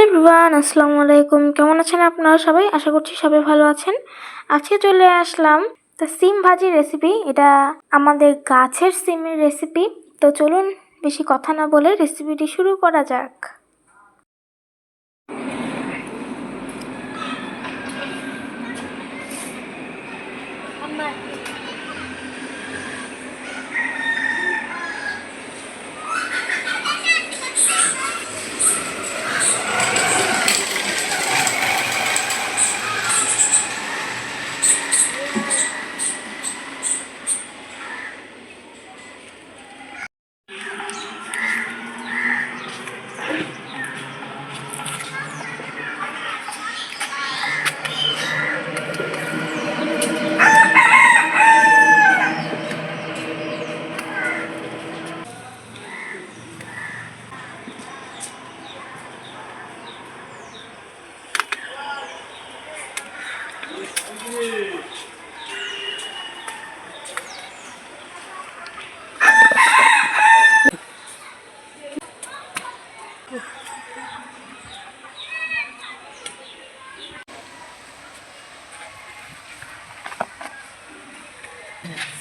Hello everyone, আসসালামু আলাইকুম। কেমন আছেন আপনারা সবাই? আশা করছি সবাই ভালো আছেন। আজকে চলে আসলাম তো সিম ভাজির রেসিপি এটা আমাদের গাছের সিমের রেসিপি তো চলুন বেশি কথা না বলে রেসিপিটি শুরু করা যাক। তো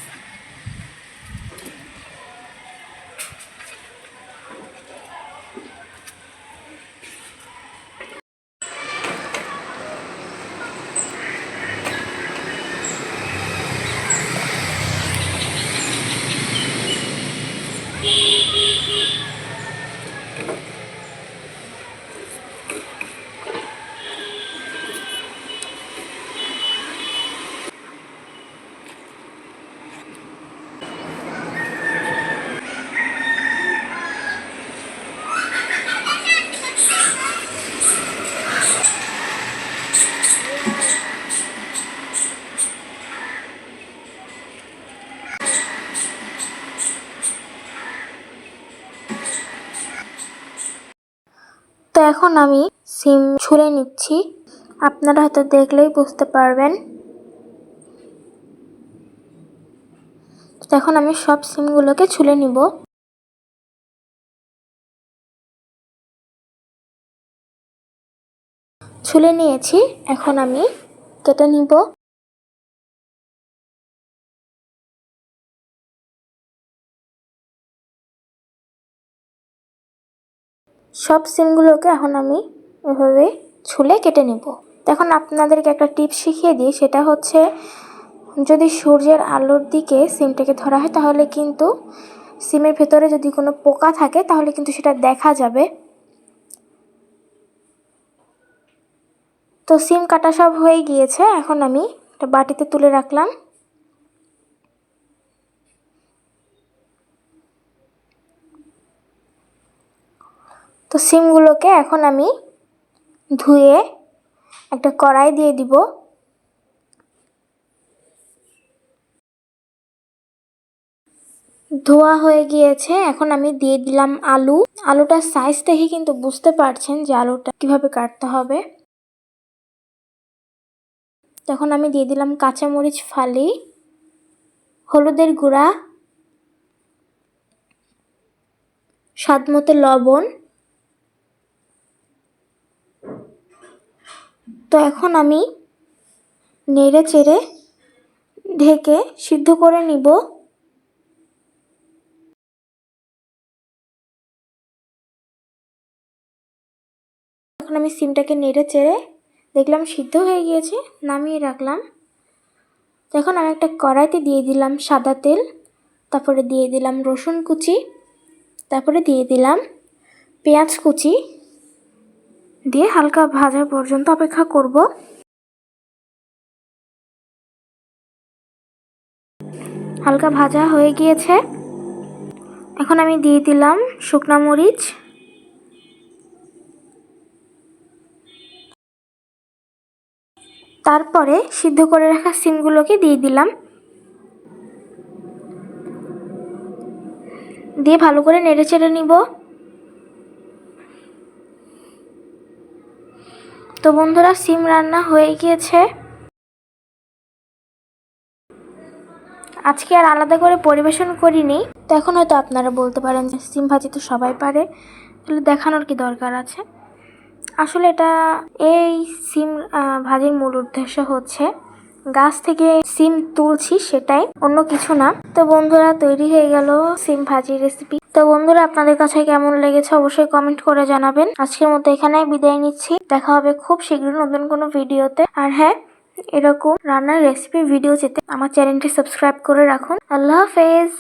এখন আমি সিম ছুলে নিচ্ছি। আপনারা হয়তো দেখলেই বুঝতে পারবেন। এখন আমি সব সিমগুলোকে ছুলে নিব। ছুলে নিয়েছি, এখন আমি কেটে নিব। সব সিমগুলোকে এখন আমি এভাবে ছুলে কেটে নেব। এখন আপনাদেরকে একটা টিপস শিখিয়ে দিই, সেটা হচ্ছে যদি সূর্যের আলোর দিকে সিমটাকে ধরা হয়, তাহলে কিন্তু সিমের ভেতরে যদি কোনো পোকা থাকে, তাহলে কিন্তু সেটা দেখা যাবে। তো সিম কাটা সব হয়ে গিয়েছে, এখন আমি একটা বাটিতে তুলে রাখলাম। তো সিমগুলোকে এখন আমি ধুয়ে একটা কড়াই দিয়ে দিব। ধোয়া হয়ে গিয়েছে, এখন আমি দিয়ে দিলাম আলু। আলুটার সাইজ দেখে কিন্তু বুঝতে পারছেন যে আলুটা কীভাবে কাটতে হবে। তখন আমি দিয়ে দিলাম কাঁচামরিচ ফালি, হলুদের গুঁড়া স্বাদ মতো লবণ। তো এখন আমি নেড়ে চেড়ে ঢেকে সিদ্ধ করে নিব। এখন আমি সিমটাকে নেড়ে চেড়ে দেখলাম সিদ্ধ হয়ে গিয়েছে, নামিয়ে রাখলাম। এখন আমি একটা কড়াইতে দিয়ে দিলাম সাদা তেল, তারপরে দিয়ে দিলাম রসুন কুচি, তারপরে দিয়ে দিলাম পেঁয়াজ কুচি। দিয়ে হালকা ভাজা পর্যন্ত অপেক্ষা করব। হালকা ভাজা হয়ে গিয়েছে। এখন আমি দিয়ে দিলাম শুকনা মরিচ। তারপরে সিদ্ধ করে রাখা সিমগুলোকে দিয়ে দিলাম। দিয়ে ভালো করে নেড়ে চেড়ে নিব। তো বন্ধুরা, সিম রান্না হয়ে গিয়েছে। আজকে আর আলাদা করে পরিবেশন করিনি। তো এখন হয়তো আপনারা বলতে পারেন যে সিম ভাজি তো সবাই পারে। তাহলে দেখানোর কি দরকার আছে? আসলে এটা এই সিম ভাজির মূল উদ্দেশ্য হচ্ছে গাছ থেকে সিম তুলছি সেটাই, অন্য কিছু না। তো বন্ধুরা, তৈরি হয়ে গেল সিম ভাজির রেসিপি তো বন্ধুরা, আপনাদের কাছে কেমন লেগেছে অবশ্যই কমেন্ট করে জানাবেন। আজকের মতো এখানে বিদায় নিচ্ছি। দেখা হবে খুব শীঘ্রই নতুন কোনো ভিডিওতে। আর হ্যাঁ এরকম রান্নার রেসিপি ভিডিও যেতে আমার চ্যানেলটি সাবস্ক্রাইব করে রাখুন। আল্লাহ হাফেজ!